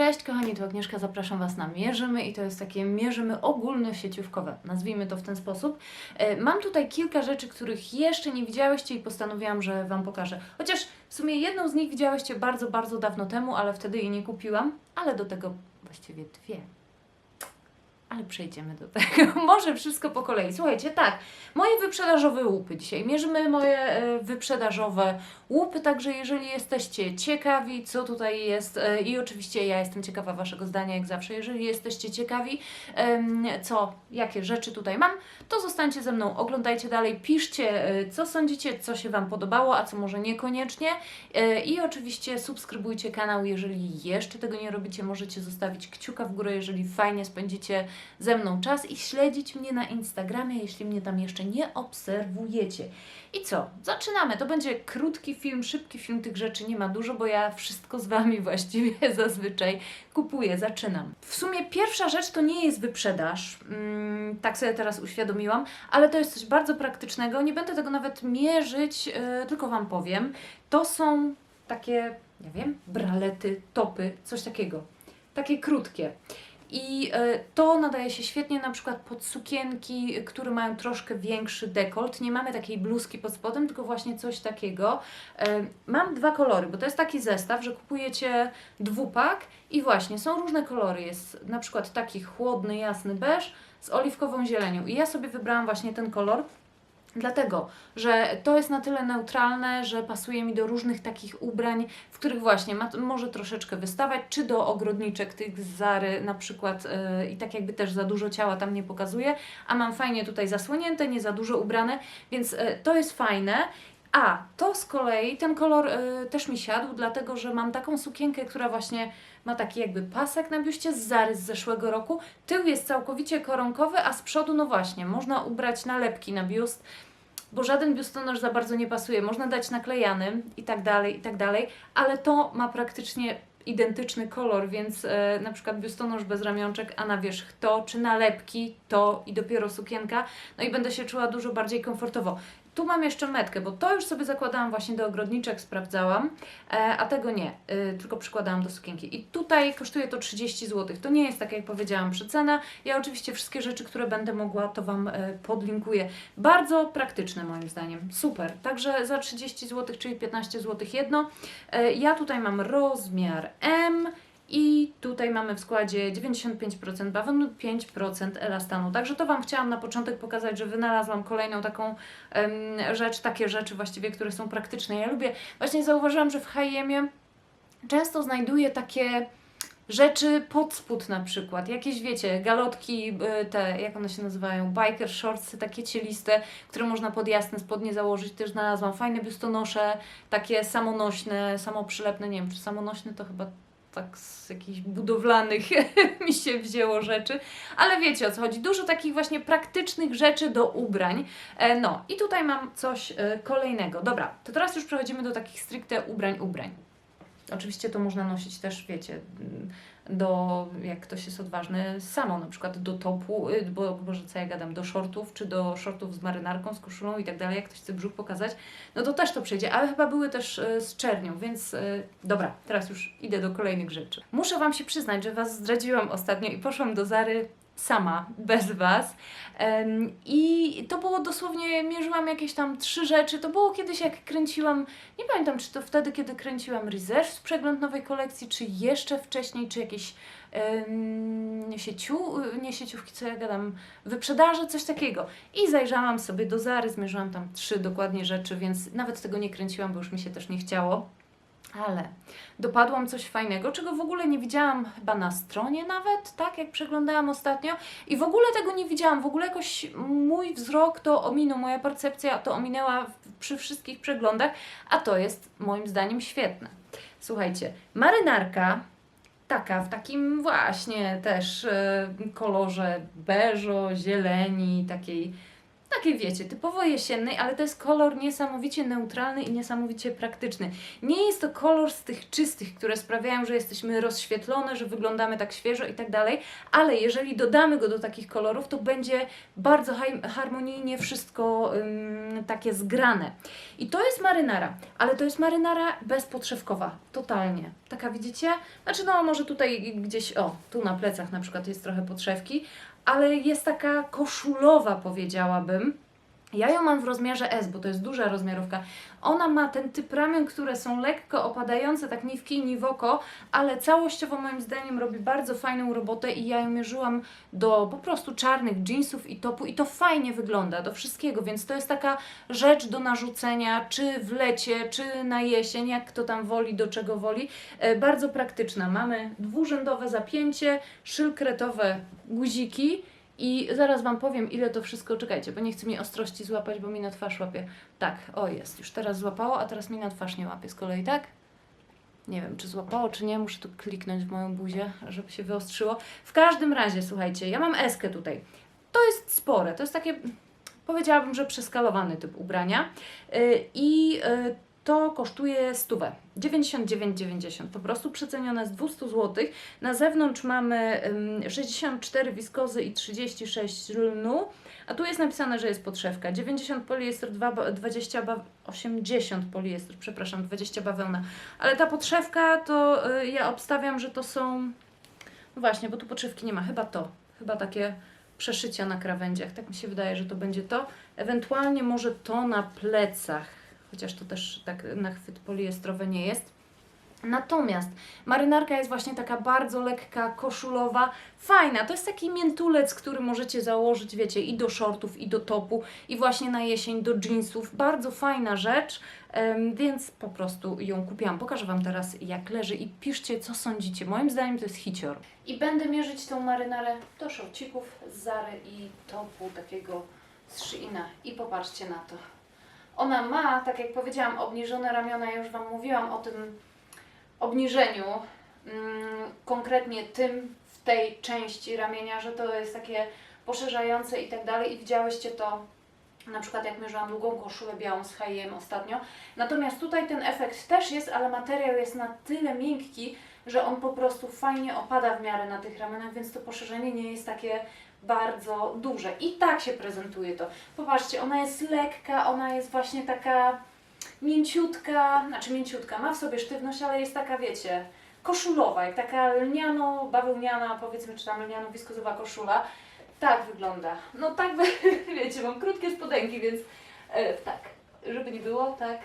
Cześć kochani, tu Agnieszka, zapraszam Was na Mierzymy i to jest takie Mierzymy ogólnosieciówkowe, nazwijmy to w ten sposób. E, Mam tutaj kilka rzeczy, których jeszcze nie widziałyście i postanowiłam, że Wam pokażę. Chociaż w sumie jedną z nich widziałyście bardzo, bardzo dawno temu, ale wtedy jej nie kupiłam, ale do tego właściwie dwie. Ale przejdziemy do tego. Może wszystko po kolei. Słuchajcie, tak, moje wyprzedażowe łupy dzisiaj. Mierzymy moje e, wyprzedażowe łupy, także jeżeli jesteście ciekawi, co tutaj jest, e, i oczywiście ja jestem ciekawa Waszego zdania, jak zawsze, jeżeli jesteście ciekawi, co, jakie rzeczy tutaj mam, to zostańcie ze mną, oglądajcie dalej, piszcie, e, co sądzicie, co się Wam podobało, a co może niekoniecznie. I oczywiście subskrybujcie kanał, jeżeli jeszcze tego nie robicie, możecie zostawić kciuka w górę, jeżeli fajnie spędzicie ze mną czas i śledzić mnie na Instagramie, jeśli mnie tam jeszcze nie obserwujecie. I co? Zaczynamy. To będzie krótki film, szybki film, tych rzeczy nie ma dużo, bo ja wszystko z Wami właściwie zazwyczaj kupuję. Zaczynam. W sumie pierwsza rzecz to nie jest wyprzedaż, mm, tak sobie teraz uświadomiłam, ale to jest coś bardzo praktycznego. Nie będę tego nawet mierzyć, yy, tylko Wam powiem. To są takie, nie wiem, bralety, topy, coś takiego. Takie krótkie. I e, to nadaje się świetnie na przykład pod sukienki, które mają troszkę większy dekolt. Nie mamy takiej bluzki pod spodem, tylko właśnie coś takiego. E, Mam dwa kolory, bo to jest taki zestaw, że kupujecie dwupak i właśnie są różne kolory. Jest na przykład taki chłodny, jasny beż z oliwkową zielenią. I ja sobie wybrałam właśnie ten kolor. Dlatego, że to jest na tyle neutralne, że pasuje mi do różnych takich ubrań, w których właśnie ma, może troszeczkę wystawać, czy do ogrodniczek tych z Zary na przykład yy, i tak jakby też za dużo ciała tam nie pokazuje, a mam fajnie tutaj zasłonięte, nie za dużo ubrane, więc yy, to jest fajne. A to z kolei, ten kolor yy, też mi siadł, dlatego że mam taką sukienkę, która właśnie ma taki jakby pasek na biuście z Zary z zeszłego roku. Tył jest całkowicie koronkowy, a z przodu, no właśnie, można ubrać nalepki na biust, bo żaden biustonosz za bardzo nie pasuje. Można dać naklejany i tak dalej, i tak dalej, ale to ma praktycznie identyczny kolor, więc e, na przykład biustonosz bez ramionczek, a na wierzch to, czy nalepki to i dopiero sukienka, no i będę się czuła dużo bardziej komfortowo. Tu mam jeszcze metkę, bo to już sobie zakładałam właśnie do ogrodniczek, sprawdzałam, e, a tego nie, e, tylko przykładałam do sukienki. I tutaj kosztuje to 30 zł. To nie jest tak, jak powiedziałam, przecena. Ja oczywiście wszystkie rzeczy, które będę mogła, to Wam e, podlinkuję. Bardzo praktyczne moim zdaniem. Super. Także za 30 zł, czyli 15 zł jedno. E, Ja tutaj mam rozmiar M. I tutaj mamy w składzie 95% bawonu, 5% elastanu. Także to Wam chciałam na początek pokazać, że wynalazłam kolejną taką rzecz, takie rzeczy właściwie, które są praktyczne. Ja lubię, właśnie zauważyłam, że w H&M często znajduję takie rzeczy pod spód na przykład, jakieś wiecie, galotki, y, te, jak one się nazywają, biker shorts, takie cieliste, które można pod jasne spodnie założyć, też znalazłam fajne biustonosze, takie samonośne, samoprzylepne, nie wiem, czy samonośne to chyba tak z jakichś budowlanych mi się wzięło rzeczy, ale wiecie o co chodzi. Dużo takich właśnie praktycznych rzeczy do ubrań. E, no i tutaj mam coś e, kolejnego. Dobra, to teraz już przechodzimy do takich stricte ubrań, ubrań. Oczywiście to można nosić też, wiecie, do, jak ktoś jest odważny, samo na przykład do topu, y, bo Boże, co ja gadam, do shortów, czy do shortów z marynarką, z koszulą i tak dalej, jak ktoś chce brzuch pokazać, no to też to przejdzie, ale chyba były też y, z czernią, więc y, dobra, teraz już idę do kolejnych rzeczy. Muszę Wam się przyznać, że Was zdradziłam ostatnio i poszłam do Zary sama, bez Was. I to było dosłownie, mierzyłam jakieś tam trzy rzeczy. To było kiedyś, jak kręciłam, nie pamiętam, czy to wtedy, kiedy kręciłam Reserve, przegląd nowej kolekcji, czy jeszcze wcześniej, czy jakieś em, sieciu, nie sieciówki, co ja gadam, wyprzedaże, coś takiego. I zajrzałam sobie do Zary, zmierzyłam tam trzy dokładnie rzeczy, więc nawet tego nie kręciłam, bo już mi się też nie chciało. Ale dopadłam coś fajnego, czego w ogóle nie widziałam chyba na stronie nawet, tak jak przeglądałam ostatnio. I w ogóle tego nie widziałam, w ogóle jakoś mój wzrok to ominął, moja percepcja to ominęła przy wszystkich przeglądach, a to jest moim zdaniem świetne. Słuchajcie, marynarka taka w takim właśnie też e, kolorze beżo, zieleni, takiej takiej wiecie, typowo jesiennej, ale to jest kolor niesamowicie neutralny i niesamowicie praktyczny. Nie jest to kolor z tych czystych, które sprawiają, że jesteśmy rozświetlone, że wyglądamy tak świeżo i tak dalej, ale jeżeli dodamy go do takich kolorów, to będzie bardzo harmonijnie wszystko ym, takie zgrane. I to jest marynara, ale to jest marynara bezpodszewkowa, totalnie. Taka widzicie? Znaczy no może tutaj gdzieś, o, tu na plecach na przykład jest trochę podszewki, ale jest taka koszulowa powiedziałabym. Ja ją mam w rozmiarze S, bo to jest duża rozmiarówka. Ona ma ten typ ramion, które są lekko opadające, tak ni w kij, ni w oko, ale całościowo moim zdaniem robi bardzo fajną robotę i ja ją mierzyłam do po prostu czarnych jeansów i topu i to fajnie wygląda, do wszystkiego, więc to jest taka rzecz do narzucenia, czy w lecie, czy na jesień, jak kto tam woli, do czego woli. E, bardzo praktyczna. Mamy dwurzędowe zapięcie, szylkretowe guziki i zaraz Wam powiem, ile to wszystko, czekajcie, bo nie chcę mi ostrości złapać, bo mi na twarz łapie. Tak, o jest, już teraz złapało, a teraz mi na twarz nie łapie z kolei, tak? Nie wiem, czy złapało, czy nie, muszę tu kliknąć w moją buzię, żeby się wyostrzyło. W każdym razie, słuchajcie, ja mam eskę tutaj. To jest spore, to jest takie, powiedziałabym, że przeskalowany typ ubrania Yy, i yy, to kosztuje stówę. 99,90. Po prostu przecenione z 200 zł. Na zewnątrz mamy ym, 64 wiskozy i 36 lnu, a tu jest napisane, że jest podszewka. 90 poliester, 2, ba- 20 ba- 80 poliester, przepraszam, 20 bawełna. Ale ta podszewka to y, ja obstawiam, że to są. No właśnie, bo tu podszewki nie ma. Chyba to. Chyba takie przeszycia na krawędziach. Tak mi się wydaje, że to będzie to. Ewentualnie może to na plecach, chociaż to też tak na chwyt poliestrowe nie jest. Natomiast marynarka jest właśnie taka bardzo lekka, koszulowa, fajna. To jest taki miętulec, który możecie założyć, wiecie, i do shortów, i do topu, i właśnie na jesień do jeansów. Bardzo fajna rzecz, więc po prostu ją kupiłam. Pokażę Wam teraz, jak leży i piszcie, co sądzicie. Moim zdaniem to jest hicior. I będę mierzyć tą marynarę do szorcików z Zary i topu takiego z Sheina. I popatrzcie na to. Ona ma, tak jak powiedziałam, obniżone ramiona. Ja już Wam mówiłam o tym obniżeniu, mm, konkretnie tym w tej części ramienia, że to jest takie poszerzające i tak dalej. I widziałyście to na przykład jak mierzyłam długą koszulę białą z H&M ostatnio. Natomiast tutaj ten efekt też jest, ale materiał jest na tyle miękki, że on po prostu fajnie opada w miarę na tych ramionach, więc to poszerzenie nie jest takie bardzo duże. I tak się prezentuje to. Popatrzcie, ona jest lekka, ona jest właśnie taka mięciutka, znaczy mięciutka, ma w sobie sztywność, ale jest taka, wiecie, koszulowa, jak taka lniano, bawełniana, powiedzmy, czy tam lniano-wiskozowa koszula. Tak wygląda. No tak, wiecie, mam krótkie spodenki, więc e, tak, żeby nie było, tak,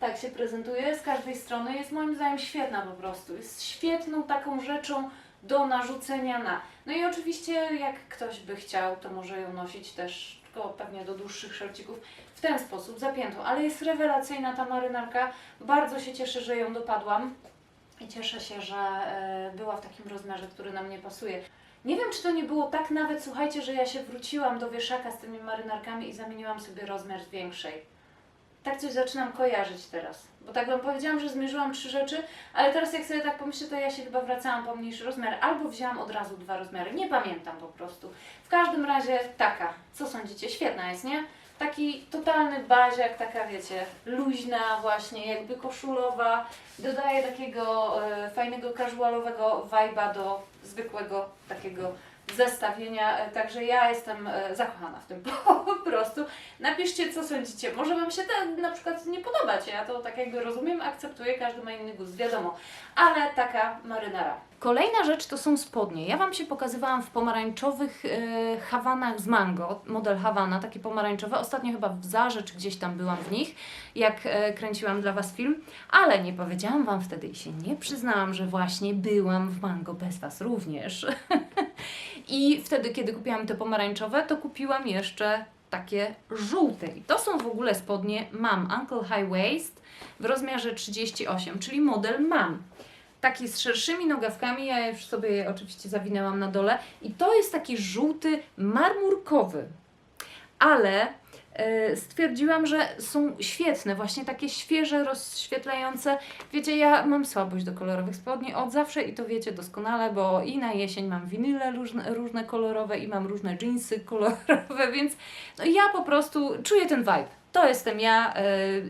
tak się prezentuje z każdej strony. Jest moim zdaniem świetna po prostu. Jest świetną taką rzeczą do narzucenia na. No i oczywiście, jak ktoś by chciał, to może ją nosić też, tylko pewnie do dłuższych szorcików, w ten sposób, zapiętą. Ale jest rewelacyjna ta marynarka. Bardzo się cieszę, że ją dopadłam. I cieszę się, że e, była w takim rozmiarze, który nam nie pasuje. Nie wiem, czy to nie było tak nawet, słuchajcie, że ja się wróciłam do wieszaka z tymi marynarkami i zamieniłam sobie rozmiar większej. Tak coś zaczynam kojarzyć teraz. Bo tak Wam powiedziałam, że zmierzyłam trzy rzeczy, ale teraz jak sobie tak pomyślę, to ja się chyba wracałam po mniejszy rozmiar, albo wzięłam od razu dwa rozmiary. Nie pamiętam po prostu. W każdym razie taka. Co sądzicie? Świetna jest, nie? Taki totalny baziak, taka wiecie, luźna właśnie, jakby koszulowa. Dodaje takiego e, fajnego casualowego vibe'a do zwykłego takiego zestawienia. E, Także ja jestem e, zakochana w tym po prostu. Napiszcie, co sądzicie. Może Wam się to na przykład nie podobać. Ja to tak jakby rozumiem, akceptuję, każdy ma inny gust, wiadomo. Ale taka marynara. Kolejna rzecz to są spodnie. Ja Wam się pokazywałam w pomarańczowych e, hawanach z mango, model Hawana, takie pomarańczowe. Ostatnio chyba w Zarze, czy gdzieś tam byłam w nich, jak e, kręciłam dla Was film, ale nie powiedziałam Wam wtedy i się nie przyznałam, że właśnie byłam w mango bez Was również. I wtedy, kiedy kupiłam te pomarańczowe, to kupiłam jeszcze takie żółte. I to są w ogóle spodnie Mam Uncle High Waist w rozmiarze 38, czyli model Mam. Taki z szerszymi nogawkami, ja już sobie je oczywiście zawinęłam na dole. I to jest taki żółty marmurkowy. Ale stwierdziłam, że są świetne, właśnie takie świeże, rozświetlające. Wiecie, ja mam słabość do kolorowych spodni od zawsze i to wiecie doskonale, bo i na jesień mam winyle różne, różne kolorowe i mam różne jeansy kolorowe, więc no ja po prostu czuję ten vibe. To jestem ja. e,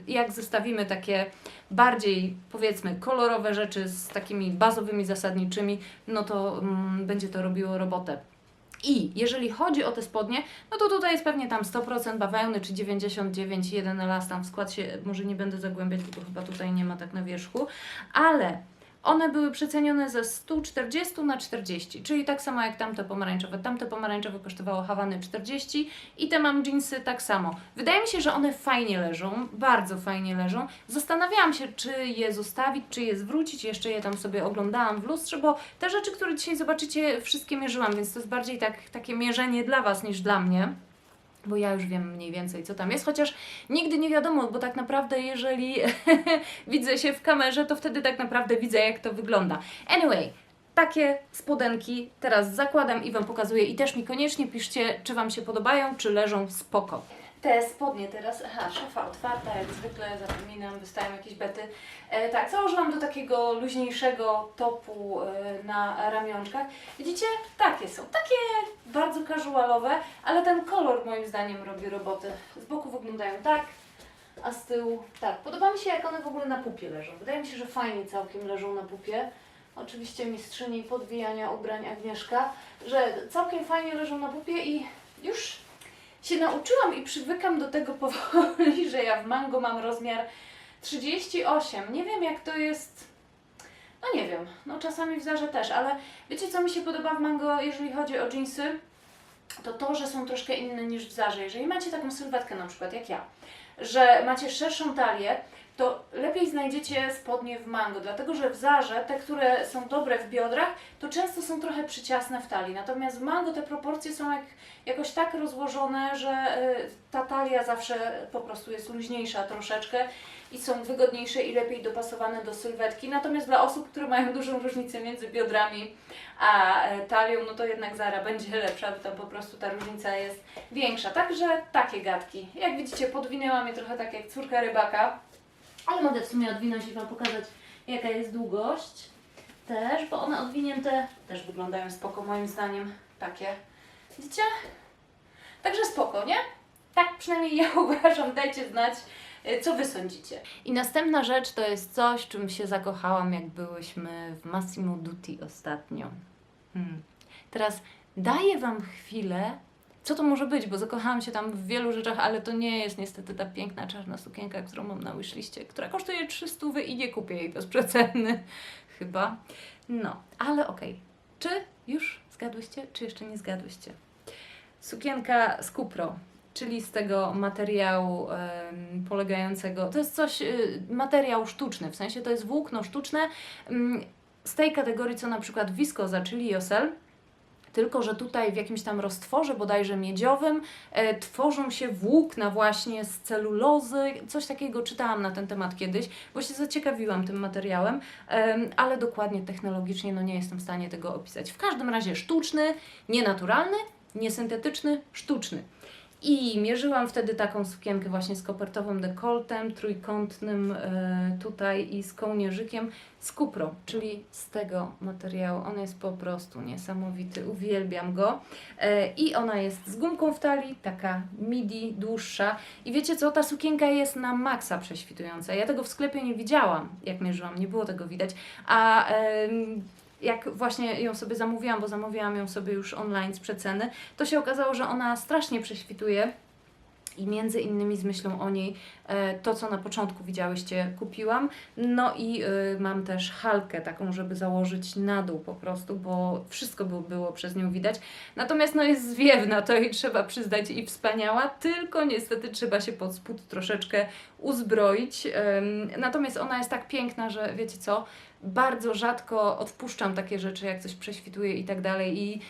Jak zestawimy takie bardziej, powiedzmy, kolorowe rzeczy z takimi bazowymi, zasadniczymi, no to mm, będzie to robiło robotę. I jeżeli chodzi o te spodnie, no to tutaj jest pewnie tam 100% bawełny, czy 99, jeden elastan. W skład się może nie będę zagłębiać, bo chyba tutaj nie ma tak na wierzchu, ale one były przecenione ze 140 na 40, czyli tak samo jak tamte pomarańczowe. Tamte pomarańczowe kosztowało Hawany 40 i te mam jeansy tak samo. Wydaje mi się, że one fajnie leżą, bardzo fajnie leżą. Zastanawiałam się, czy je zostawić, czy je zwrócić. Jeszcze je tam sobie oglądałam w lustrze, bo te rzeczy, które dzisiaj zobaczycie, wszystkie mierzyłam, więc to jest bardziej tak, takie mierzenie dla Was niż dla mnie bo ja już wiem mniej więcej, co tam jest, chociaż nigdy nie wiadomo, bo tak naprawdę, jeżeli widzę się w kamerze, to wtedy tak naprawdę widzę, jak to wygląda. Anyway, takie spodenki teraz zakładam i Wam pokazuję i też mi koniecznie piszcie, czy Wam się podobają, czy leżą spoko. Te spodnie teraz, aha, szafa otwarta, jak zwykle zapominam, wystają jakieś bety. E, tak, założyłam do takiego luźniejszego topu e, na ramionczkach. Widzicie? Takie są, takie bardzo casualowe, ale ten kolor moim zdaniem robi robotę. Z boku wyglądają tak, a z tyłu tak. Podoba mi się jak one w ogóle na pupie leżą. Wydaje mi się, że fajnie całkiem leżą na pupie. Oczywiście mistrzyni podwijania ubrań Agnieszka, że całkiem fajnie leżą na pupie i już się nauczyłam i przywykam do tego powoli, że ja w mango mam rozmiar 38. Nie wiem jak to jest. No nie wiem, no czasami w zarze też, ale wiecie co mi się podoba w mango, jeżeli chodzi o jeansy? To to, że są troszkę inne niż w zarze. Jeżeli macie taką sylwetkę na przykład jak ja, że macie szerszą talię, to lepiej znajdziecie spodnie w mango, dlatego że w zarze, te, które są dobre w biodrach, to często są trochę przyciasne w talii. Natomiast w mango te proporcje są jak, jakoś tak rozłożone, że y, ta talia zawsze po prostu jest luźniejsza troszeczkę i są wygodniejsze i lepiej dopasowane do sylwetki. Natomiast dla osób, które mają dużą różnicę między biodrami a e, talią, no to jednak Zara będzie lepsza, bo tam po prostu ta różnica jest większa. Także takie gadki. Jak widzicie, podwinęłam je trochę tak jak córka rybaka. Ale mogę w sumie odwinąć i Wam pokazać, jaka jest długość też, bo one odwinięte też wyglądają spoko moim zdaniem. Takie. Widzicie? Także spoko, nie? Tak przynajmniej ja uważam. Dajcie znać, y, co Wy sądzicie. I następna rzecz to jest coś, czym się zakochałam, jak byłyśmy w Massimo Dutti ostatnio. Hmm. Teraz daję Wam chwilę, co to może być, bo zakochałam się tam w wielu rzeczach, ale to nie jest niestety ta piękna czarna sukienka, którą mam na wishliście, która kosztuje 300 i nie kupię jej bez przeceny, chyba. No, ale okej. Czy już zgadłyście, czy jeszcze nie zgadłyście? Sukienka z Kupro, czyli z tego materiału polegającego, to jest coś, y, materiał sztuczny, w sensie to jest włókno sztuczne, mm, z tej kategorii co na przykład Viscosa, czyli Josel, tylko że tutaj w jakimś tam roztworze bodajże miedziowym e, tworzą się włókna właśnie z celulozy, coś takiego czytałam na ten temat kiedyś, bo się zaciekawiłam tym materiałem, em, ale dokładnie technologicznie no nie jestem w stanie tego opisać. W każdym razie sztuczny, nienaturalny, niesyntetyczny, sztuczny. I mierzyłam wtedy taką sukienkę właśnie z kopertowym dekoltem, trójkątnym e, tutaj i z kołnierzykiem z kupro, czyli z tego materiału. On jest po prostu niesamowity, uwielbiam go. E, I ona jest z gumką w talii, taka midi, dłuższa. I wiecie co, ta sukienka jest na maksa prześwitująca. Ja tego w sklepie nie widziałam, jak mierzyłam, nie było tego widać. A jak właśnie ją sobie zamówiłam, bo zamówiłam ją sobie już online z przeceny, to się okazało, że ona strasznie prześwituje. I między innymi z myślą o niej e, to, co na początku widziałyście, kupiłam. No i e, mam też halkę taką, żeby założyć na dół po prostu, bo wszystko było, było przez nią widać. Natomiast no jest zwiewna, to jej trzeba przyznać i wspaniała, tylko niestety trzeba się pod spód troszeczkę uzbroić. Natomiast ona jest tak piękna, że wiecie co, bardzo rzadko odpuszczam takie rzeczy, jak coś prześwituje i tak dalej i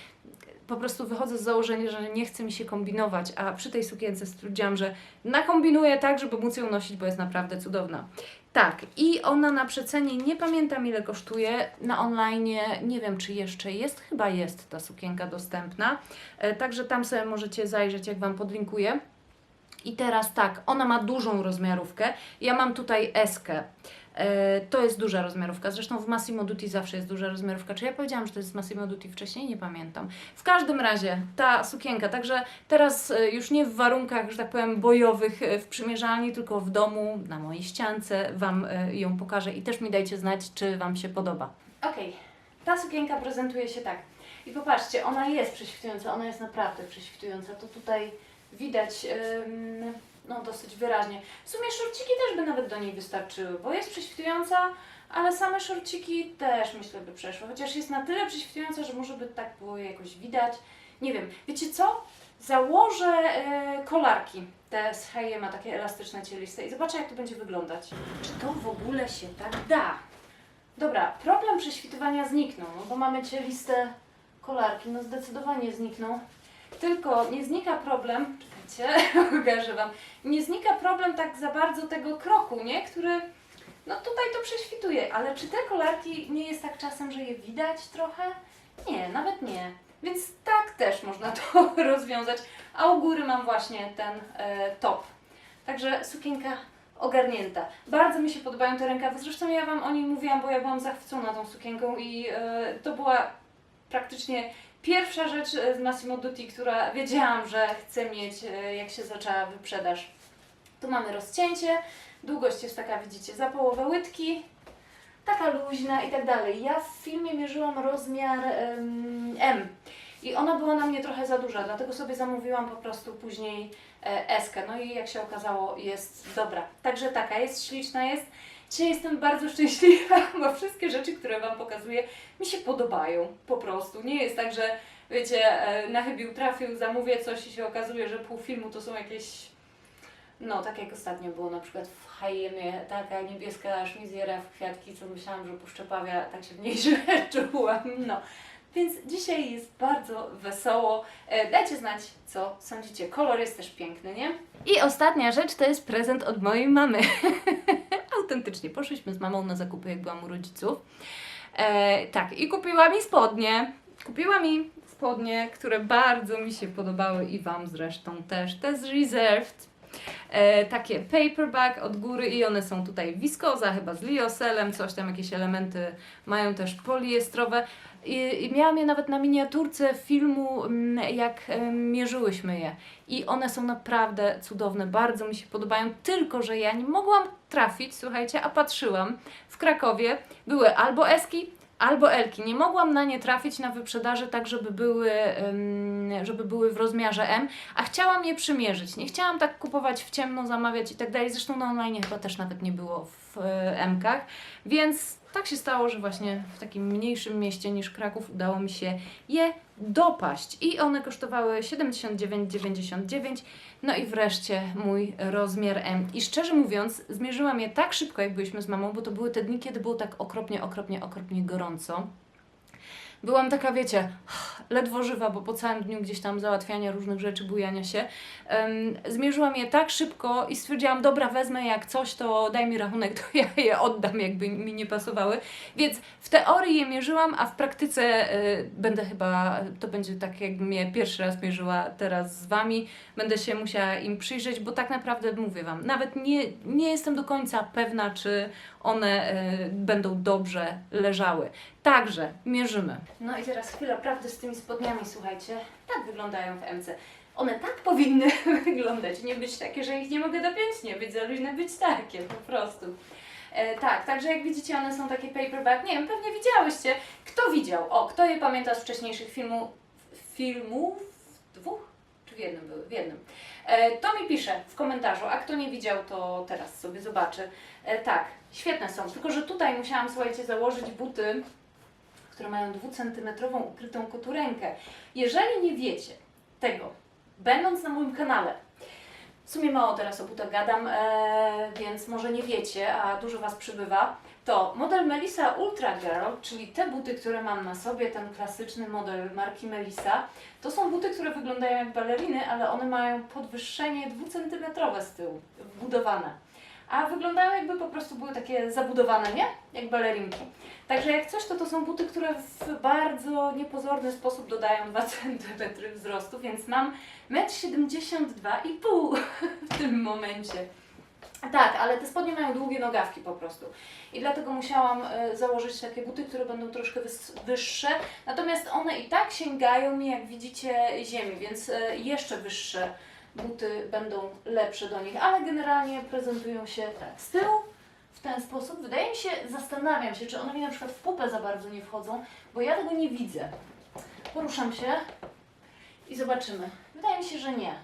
po prostu wychodzę z założenia, że nie chce mi się kombinować, a przy tej sukience stwierdziłam, że nakombinuję tak, żeby móc ją nosić, bo jest naprawdę cudowna. Tak, i ona na przecenie, nie pamiętam ile kosztuje, na online, nie wiem czy jeszcze jest, chyba jest ta sukienka dostępna, e, także tam sobie możecie zajrzeć, jak Wam podlinkuję. I teraz tak, ona ma dużą rozmiarówkę. Ja mam tutaj eskę. E, to jest duża rozmiarówka. Zresztą w Massimo Dutti zawsze jest duża rozmiarówka. Czy ja powiedziałam, że to jest Massimo Dutti wcześniej? Nie pamiętam. W każdym razie ta sukienka, także teraz e, już nie w warunkach, że tak powiem, bojowych e, w przymierzalni, tylko w domu, na mojej ściance Wam ją pokażę i też mi dajcie znać, czy Wam się podoba. Okej, ta sukienka prezentuje się tak. I popatrzcie, ona jest prześwitująca, ona jest naprawdę prześwitująca. To tutaj widać no, dosyć wyraźnie. W sumie szorciki też by nawet do niej wystarczyły, bo jest prześwitująca, ale same szorciki też myślę by przeszły. Chociaż jest na tyle prześwitująca, że może by tak było jakoś widać. Nie wiem, wiecie co? Założę e, kolarki. Te z ma takie elastyczne cieliste i zobaczę jak to będzie wyglądać. Czy to w ogóle się tak da? Dobra, problem prześwitywania zniknął, no bo mamy cieliste kolarki, no zdecydowanie zniknął. Tylko nie znika problem, pokażę Wam, nie znika problem tak za bardzo tego kroku, nie? Który, no tutaj to prześwituje, ale czy te kolarki nie jest tak czasem, że je widać trochę? Nie, nawet nie. Więc tak też można to rozwiązać. A u góry mam właśnie ten e, top. Także sukienka ogarnięta. Bardzo mi się podobają te rękawy. Zresztą ja Wam o niej mówiłam, bo ja byłam zachwycona tą sukienką i e, to była praktycznie pierwsza rzecz e, z Massimo Dutti, która wiedziałam, że chcę mieć, e, jak się zaczęła wyprzedaż. Tu mamy rozcięcie, długość jest taka, widzicie, za połowę łydki, taka luźna i tak dalej. Ja w filmie mierzyłam rozmiar M i ona była na mnie trochę za duża, dlatego sobie zamówiłam po prostu później e, eskę. No i jak się okazało, jest dobra. Także taka jest, śliczna jest. Dzisiaj jestem bardzo szczęśliwa, bo wszystkie rzeczy, które Wam pokazuję, mi się podobają po prostu. Nie jest tak, że wiecie, e, na chybił trafił, zamówię coś i się okazuje, że pół filmu to są jakieś no, tak jak ostatnio było na przykład w Hajemie, taka niebieska szmizjera w kwiatki, co myślałam, że puszczepawia, tak się w niej źle czułam. No, więc dzisiaj jest bardzo wesoło. E, dajcie znać, co sądzicie. Kolor jest też piękny, nie? I ostatnia rzecz to jest prezent od mojej mamy. Autentycznie, poszliśmy z mamą na zakupy, jak byłam u rodziców. E, tak, i kupiła mi spodnie. Kupiła mi spodnie, które bardzo mi się podobały i Wam zresztą też. To jest Reserved. E, takie paperback od góry i one są tutaj wiskoza, chyba z lioselem, coś tam, jakieś elementy mają też poliestrowe. I, I miałam je nawet na miniaturce filmu, mm, jak em, mierzyłyśmy je. I one są naprawdę cudowne, bardzo mi się podobają, tylko że ja nie mogłam trafić, słuchajcie, a patrzyłam w Krakowie, były albo eski, albo elki. Nie mogłam na nie trafić na wyprzedaży tak, żeby były, żeby były w rozmiarze M, a chciałam je przymierzyć. Nie chciałam tak kupować w ciemno, zamawiać i tak dalej. Zresztą na online chyba też nawet nie było w e, M-kach, więc tak się stało, że właśnie w takim mniejszym mieście niż Kraków udało mi się je dopaść. I one kosztowały 79,99. No i wreszcie mój rozmiar M. I szczerze mówiąc, zmierzyłam je tak szybko, jak byliśmy z mamą, bo to były te dni, kiedy było tak okropnie, okropnie, okropnie gorąco. Byłam taka, wiecie, ledwo żywa, bo po całym dniu gdzieś tam załatwiania różnych rzeczy, bujania się. em, zmierzyłam je tak szybko i stwierdziłam, dobra, wezmę jak coś, to daj mi rachunek, to ja je oddam, jakby mi nie pasowały. Więc w teorii je mierzyłam, a w praktyce y, będę chyba, to będzie tak jakbym je pierwszy raz mierzyła teraz z Wami. Będę się musiała im przyjrzeć, bo tak naprawdę mówię Wam, nawet nie, nie jestem do końca pewna, czy one y, będą dobrze leżały. Także mierzymy. No i teraz chwila prawdy z tymi spodniami, słuchajcie. Tak wyglądają w MC. One tak powinny wyglądać, nie być takie, że ich nie mogę dopiąć, nie być za luźne, być takie po prostu. E, tak, także jak widzicie, one są takie paperback. Nie wiem, pewnie widziałyście. Kto widział? O, kto je pamięta z wcześniejszych filmów? Filmów? Dwóch? Czy w jednym były? W jednym. E, to mi pisze w komentarzu, a kto nie widział, to teraz sobie zobaczy. E, tak, świetne są, tylko że tutaj musiałam, słuchajcie, założyć buty, które mają dwucentymetrową ukrytą koturenkę. Jeżeli nie wiecie tego, będąc na moim kanale, w sumie mało teraz o butach gadam, e, więc może nie wiecie, a dużo Was przybywa, to model Melissa Ultra Girl, czyli te buty, które mam na sobie, ten klasyczny model marki Melissa, to są buty, które wyglądają jak baleriny, ale one mają podwyższenie dwucentymetrowe z tyłu, wbudowane. a wyglądają jakby po prostu były takie zabudowane, nie? Jak balerinki. Także jak coś, to to są buty, które w bardzo niepozorny sposób dodają 2 cm wzrostu, więc mam 1,72,5 m w tym momencie. Tak, ale te spodnie mają długie nogawki po prostu. I dlatego musiałam e, założyć takie buty, które będą troszkę wyższe. Natomiast one i tak sięgają mi, jak widzicie, ziemi, więc e, jeszcze wyższe buty będą lepsze do nich, ale generalnie prezentują się tak z tyłu w ten sposób. Wydaje mi się, zastanawiam się, czy one mi na przykład w pupę za bardzo nie wchodzą, bo ja tego nie widzę. Poruszam się i zobaczymy. Wydaje mi się, że nie.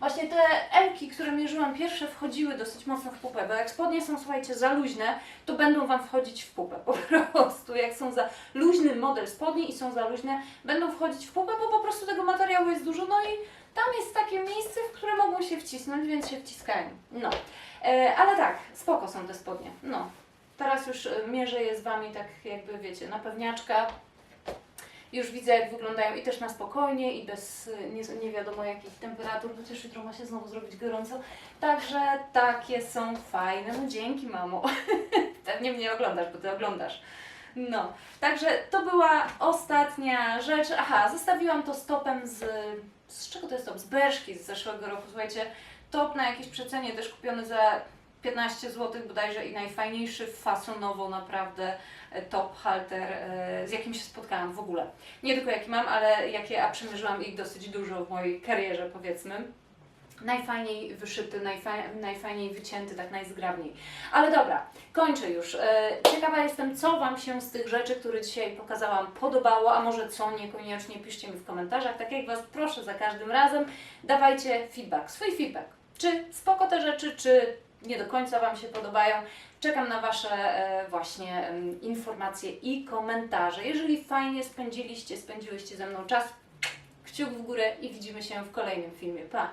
Właśnie te elki, które mierzyłam pierwsze, wchodziły dosyć mocno w pupę, bo jak spodnie są, słuchajcie, za luźne, to będą Wam wchodzić w pupę po prostu. Jak są za luźny model spodni i są za luźne, będą wchodzić w pupę, bo po prostu tego materiału jest dużo, no i tam jest takie miejsce, w które mogą się wcisnąć, więc się wciskają. No, e, ale tak, spoko są te spodnie. No, teraz już e, mierzę je z Wami tak jakby, wiecie, na pewniaczka. Już widzę, jak wyglądają i też na spokojnie, i bez nie, nie wiadomo jakich temperatur, chociaż jutro ma się znowu zrobić gorąco. Także takie są fajne. No dzięki, mamo. Pewnie mnie oglądasz, bo ty oglądasz. No, także to była ostatnia rzecz. Aha, zostawiłam to stopem z. Z czego to jest top? Z Berszki z zeszłego roku. Słuchajcie, top na jakiejś przecenie, też kupiony za 15 zł bodajże i najfajniejszy fasonowo naprawdę e, top halter, e, z jakim się spotkałam w ogóle. Nie tylko jaki mam, ale jakie, a przemierzyłam ich dosyć dużo w mojej karierze powiedzmy. Najfajniej wyszyty, najfa- najfajniej wycięty, tak najzgrabniej. Ale dobra, kończę już. E, Ciekawa jestem, co Wam się z tych rzeczy, które dzisiaj pokazałam, podobało, a może co niekoniecznie, piszcie mi w komentarzach. Tak jak Was proszę za każdym razem, dawajcie feedback, swój feedback. Czy spoko te rzeczy, czy nie do końca Wam się podobają. Czekam na Wasze e, właśnie informacje i komentarze. Jeżeli fajnie spędziliście, spędziłyście ze mną czas, kciuk w górę i widzimy się w kolejnym filmie. Pa!